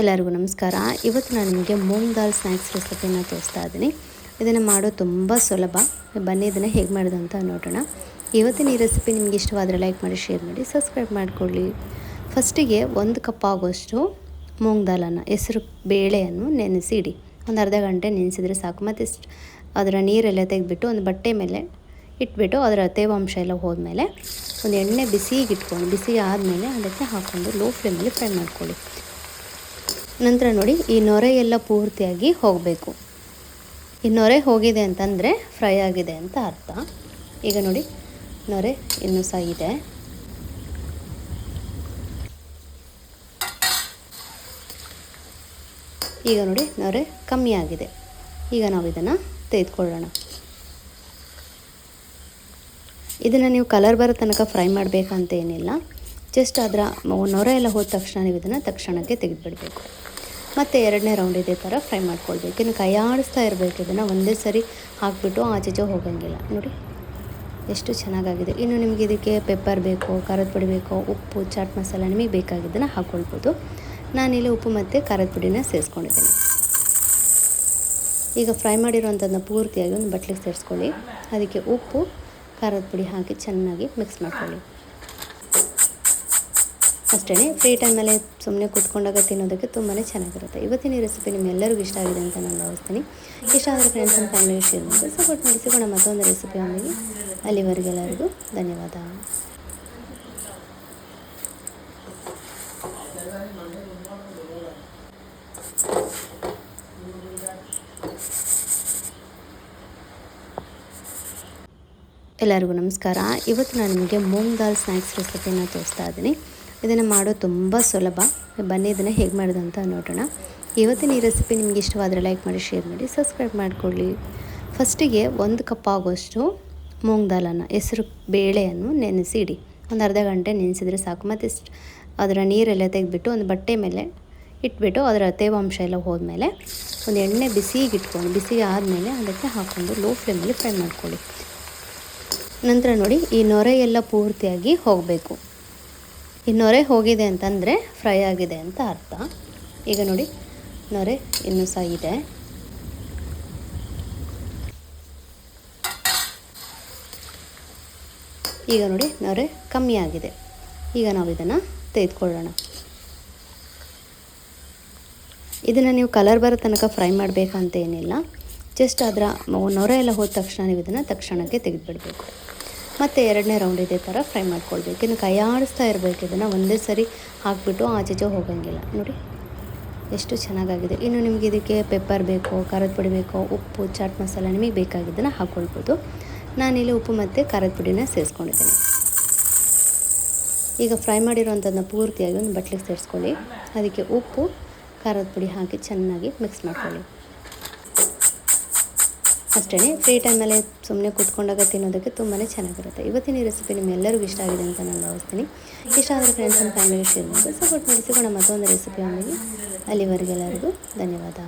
ಎಲ್ಲರಿಗೂ ನಮಸ್ಕಾರ. ಇವತ್ತು ನಾನು ನಿಮಗೆ ಮೂಂಗ್ ದಾಲ್ ಸ್ನ್ಯಾಕ್ಸ್ ರೆಸಿಪಿನ ತೋರಿಸ್ತಾ ಇದ್ದೀನಿ. ಇದನ್ನು ಮಾಡೋದು ತುಂಬ ಸುಲಭ. ಬನ್ನಿ ಇದನ್ನು ಹೇಗೆ ಮಾಡೋದು ಅಂತ ನೋಡೋಣ. ಇವತ್ತಿನ ಈ ರೆಸಿಪಿ ನಿಮಗೆ ಇಷ್ಟವಾದರೆ ಲೈಕ್ ಮಾಡಿ ಶೇರ್ ಮಾಡಿ ಸಬ್ಸ್ಕ್ರೈಬ್ ಮಾಡಿಕೊಳ್ಳಿ. ಫಸ್ಟಿಗೆ ಒಂದು ಕಪ್ ಆಗೋಷ್ಟು ಮೂಂಗ್ ದಾಲನ್ನು, ಹೆಸರು ಬೇಳೆಯನ್ನು ನೆನೆಸಿಡಿ ಒಂದು ಅರ್ಧ ಗಂಟೆ ನೆನೆಸಿದರೆ ಸಾಕು. ಮತ್ತು ಅದರ ನೀರೆಲ್ಲ ತೆಗೆದ್ಬಿಟ್ಟು ಒಂದು ಬಟ್ಟೆ ಮೇಲೆ ಇಟ್ಬಿಟ್ಟು ಅದರ ತೇವಾಂಶ ಎಲ್ಲ ಹೋದ್ಮೇಲೆ ಒಂದು ಎಣ್ಣೆ ಬಿಸಿಗೆ ಇಟ್ಕೊಂಡು ಬಿಸಿ ಆದಮೇಲೆ ಅದಕ್ಕೆ ಹಾಕ್ಕೊಂಡು ಲೋ ಫ್ಲೇಮಲ್ಲಿ ಫ್ರೈ ಮಾಡ್ಕೊಳ್ಳಿ. ನಂತರ ನೋಡಿ, ಈ ನೊರೆ ಎಲ್ಲ ಪೂರ್ತಿಯಾಗಿ ಹೋಗಬೇಕು. ಈ ನೊರೆ ಹೋಗಿದೆ ಅಂತಂದರೆ ಫ್ರೈ ಆಗಿದೆ ಅಂತ ಅರ್ಥ. ಈಗ ನೋಡಿ, ನೊರೆ ಇನ್ನೂ ಸಹ ಇದೆ. ಈಗ ನೋಡಿ, ನೊರೆ ಕಮ್ಮಿ ಆಗಿದೆ. ಈಗ ನಾವು ಇದನ್ನು ತೆಗೆದುಕೊಳ್ಳೋಣ. ಇದನ್ನು ನೀವು ಕಲರ್ ಬರೋ ತನಕ ಫ್ರೈ ಮಾಡಬೇಕಂತ ಏನಿಲ್ಲ. ಜಸ್ಟ್ ಅದರ ನೊರೆ ಎಲ್ಲ ಹೋದ ತಕ್ಷಣ ನೀವು ಇದನ್ನು ತಕ್ಷಣಕ್ಕೆ ತೆಗೆದುಬಿಡಬೇಕು. ಮತ್ತು ಎರಡನೇ ರೌಂಡ್ ಇದೇ ಥರ ಫ್ರೈ ಮಾಡ್ಕೊಳ್ಬೇಕು. ಇನ್ನು ಆಡಿಸ್ತಾ ಇರಬೇಕು ಇದನ್ನು, ಒಂದೇ ಸರಿ ಹಾಕಿಬಿಟ್ಟು ಆಚೆಚೆ ಹೋಗಂಗಿಲ್ಲ. ನೋಡಿ, ಎಷ್ಟು ಚೆನ್ನಾಗಾಗಿದೆ. ಇನ್ನು ನಿಮಗೆ ಇದಕ್ಕೆ ಪೆಪ್ಪರ್ ಬೇಕೋ, ಖಾರದ ಪುಡಿ ಬೇಕೋ, ಉಪ್ಪು ಚಾಟ್ ಮಸಾಲ ನಿಮಗೆ ಬೇಕಾಗಿದ್ದನ್ನು ಹಾಕ್ಕೊಳ್ಬೋದು ನಾನಿಲ್ಲಿ ಉಪ್ಪು ಮತ್ತು ಖಾರದ ಪುಡಿನ ಸೇರಿಸ್ಕೊಂಡಿದ್ದೀನಿ. ಈಗ ಫ್ರೈ ಮಾಡಿರೋವಂಥದ್ದನ್ನ ಪೂರ್ತಿಯಾಗಿ ಒಂದು ಬಟ್ಲಿಗೆ ಸೇರಿಸ್ಕೊಳ್ಳಿ. ಅದಕ್ಕೆ ಉಪ್ಪು, ಖಾರದ ಪುಡಿ ಹಾಕಿ ಚೆನ್ನಾಗಿ ಮಿಕ್ಸ್ ಮಾಡ್ಕೊಳ್ಳಿ. ಅಷ್ಟೇ ಫ್ರೀ ಟೈಮಲ್ಲಿ ಸುಮ್ಮನೆ ಕೂತ್ಕೊಂಡಾಗ ತಿನ್ನೋದಕ್ಕೆ ತುಂಬಾ ಚೆನ್ನಾಗಿರುತ್ತೆ. ಇವತ್ತಿನ ಈ ರೆಸಿಪಿ ನಿಮ್ಮೆಲ್ಲರಿಗೂ ಇಷ್ಟ ಆಗಿದೆ ಅಂತ ನಾನು ಭಾವಿಸ್ತೀನಿ. ಇಷ್ಟ ಆದರೆ ಫ್ರೆಂಡ್ಸ್ ಆ್ಯಂಡ್ ಫ್ಯಾಮಿಲಿ ಶೇರ್ ಮಾಡಿ ಸಪೋರ್ಟ್ ಮತ್ತೊಂದು ರೆಸಿಪಿ ಒಮ್ಮೆಗೆ ಅಲ್ಲಿವರೆಗೆಲ್ಲರಿಗೂ ಧನ್ಯವಾದ. ಎಲ್ಲರಿಗೂ ನಮಸ್ಕಾರ. ಇವತ್ತು ನಾನು ನಿಮಗೆ ಮೂಂಗ್ ದಾಲ್ ಸ್ನ್ಯಾಕ್ಸ್ ರೆಸಿಪಿನ ತೋರಿಸ್ತಾ ಇದ್ದೀನಿ. ಇದನ್ನು ಮಾಡೋದು ತುಂಬ ಸುಲಭ. ಬನ್ನಿ ಇದನ್ನು ಹೇಗೆ ಮಾಡೋದು ಅಂತ ನೋಡೋಣ. ಇವತ್ತಿನ ಈ ರೆಸಿಪಿ ನಿಮಗೆ ಇಷ್ಟವಾದರೆ ಲೈಕ್ ಮಾಡಿ ಶೇರ್ ಮಾಡಿ ಸಬ್ಸ್ಕ್ರೈಬ್ ಮಾಡಿಕೊಳ್ಳಿ. ಫಸ್ಟಿಗೆ ಒಂದು ಕಪ್ ಆಗೋಷ್ಟು ಮೂಂಗ್ ದಾಲನ್ನು ಹೆಸರು ಬೇಳೆಯನ್ನು ನೆನೆಸಿಡಿ ಒಂದು ಅರ್ಧ ಗಂಟೆ ನೆನೆಸಿದರೆ ಸಾಕು. ಮತ್ತು ಅದರ ನೀರೆಲ್ಲ ತೆಗೆದ್ಬಿಟ್ಟು ಒಂದು ಬಟ್ಟೆ ಮೇಲೆ ಇಟ್ಬಿಟ್ಟು ಅದರ ತೇವಾಂಶ ಎಲ್ಲ ಹೋದ್ಮೇಲೆ ಒಂದು ಎಣ್ಣೆ ಬಿಸಿಗೆ ಇಟ್ಕೊಂಡು ಬಿಸಿ ಆದಮೇಲೆ ಅದಕ್ಕೆ ಹಾಕ್ಕೊಂಡು ಲೋ ಫ್ಲೇಮಲ್ಲಿ ಫ್ರೈ ಮಾಡ್ಕೊಳ್ಳಿ. ನಂತರ ನೋಡಿ ಈ ನೊರೆ ಎಲ್ಲ ಪೂರ್ತಿಯಾಗಿ ಹೋಗಬೇಕು. ಈ ನೊರೆ ಹೋಗಿದೆ ಅಂತಂದರೆ ಫ್ರೈ ಆಗಿದೆ ಅಂತ ಅರ್ಥ. ಈಗ ನೋಡಿ, ನೊರೆ ಇನ್ನೂ ಸಹ ಇದೆ. ಈಗ ನೋಡಿ, ನೊರೆ ಕಮ್ಮಿ ಆಗಿದೆ. ಈಗ ನಾವು ಇದನ್ನು ತೆಗೆದುಕೊಳ್ಳೋಣ. ಇದನ್ನು ನೀವು ಕಲರ್ ಬರೋ ತನಕ ಫ್ರೈ ಮಾಡಬೇಕಂತ ಏನಿಲ್ಲ. ಜಸ್ಟ್ ಅದರ ನೊರೆ ಎಲ್ಲ ಹೋದ ತಕ್ಷಣ ನೀವು ಇದನ್ನು ತಕ್ಷಣಕ್ಕೆ ತೆಗೆದುಬಿಡಬೇಕು. ಮತ್ತು ಎರಡನೇ ರೌಂಡ್ ಇದೇ ಥರ ಫ್ರೈ ಮಾಡ್ಕೊಳ್ಬೇಕು. ಇನ್ನು ಕೈ ಆಡಿಸ್ತಾ ಇರಬೇಕು. ಇದನ್ನು ಒಂದೇ ಸರಿ ಹಾಕ್ಬಿಟ್ಟು ಆಚೆಚೆ ಹೋಗಂಗಿಲ್ಲ. ನೋಡಿ, ಎಷ್ಟು ಚೆನ್ನಾಗಾಗಿದೆ. ಇನ್ನು ನಿಮಗೆ ಇದಕ್ಕೆ ಪೆಪ್ಪರ್ ಬೇಕೋ, ಖಾರದ ಪುಡಿ ಬೇಕೋ, ಉಪ್ಪು ಚಾಟ್ ಮಸಾಲ ನಿಮಗೆ ಬೇಕಾಗಿದ್ದನ್ನು ಹಾಕ್ಕೊಳ್ಬೋದು ನಾನಿಲ್ಲಿ ಉಪ್ಪು ಮತ್ತು ಖಾರದ ಪುಡಿನ ಸೇರಿಸ್ಕೊಂಡಿದ್ದೀನಿ. ಈಗ ಫ್ರೈ ಮಾಡಿರೋವಂಥದ್ದನ್ನ ಪೂರ್ತಿಯಾಗಿ ಒಂದು ಬಟ್ಲಿಗೆ ಸೇರಿಸ್ಕೊಳ್ಳಿ. ಅದಕ್ಕೆ ಉಪ್ಪು, ಖಾರದ ಪುಡಿ ಹಾಕಿ ಚೆನ್ನಾಗಿ ಮಿಕ್ಸ್ ಮಾಡ್ಕೊಳ್ಳಿ. ಅಷ್ಟೇ ಫ್ರೀ ಟೈಮಲ್ಲಿ ಸುಮ್ಮನೆ ಕೂತ್ಕೊಂಡಾಗ ತಿನ್ನೋದಕ್ಕೆ ತುಂಬಾ ಚೆನ್ನಾಗಿರುತ್ತೆ. ಇವತ್ತಿನ ಈ ರೆಸಿಪಿ ನಿಮ್ಮೆಲ್ಲರಿಗೂ ಇಷ್ಟ ಆಗಿದೆ ಅಂತ ನಾನು ಭಾವಿಸ್ತೀನಿ. ಇಷ್ಟ ಆದರೆ ಫ್ರೆಂಡ್ಸ್ ಆ್ಯಂಡ್ ಫ್ಯಾಮಿಲಿ ಶೇರ್ ಮಾಡಿ ಸಪೋರ್ಟ್ ಮಾಡಿ, ಸಿಗೋಣ ಮತ್ತೊಂದು ರೆಸಿಪಿ ಒಮ್ಮೆಗೆ ಅಲ್ಲಿವರೆಗೆಲ್ಲರಿಗೂ ಧನ್ಯವಾದ.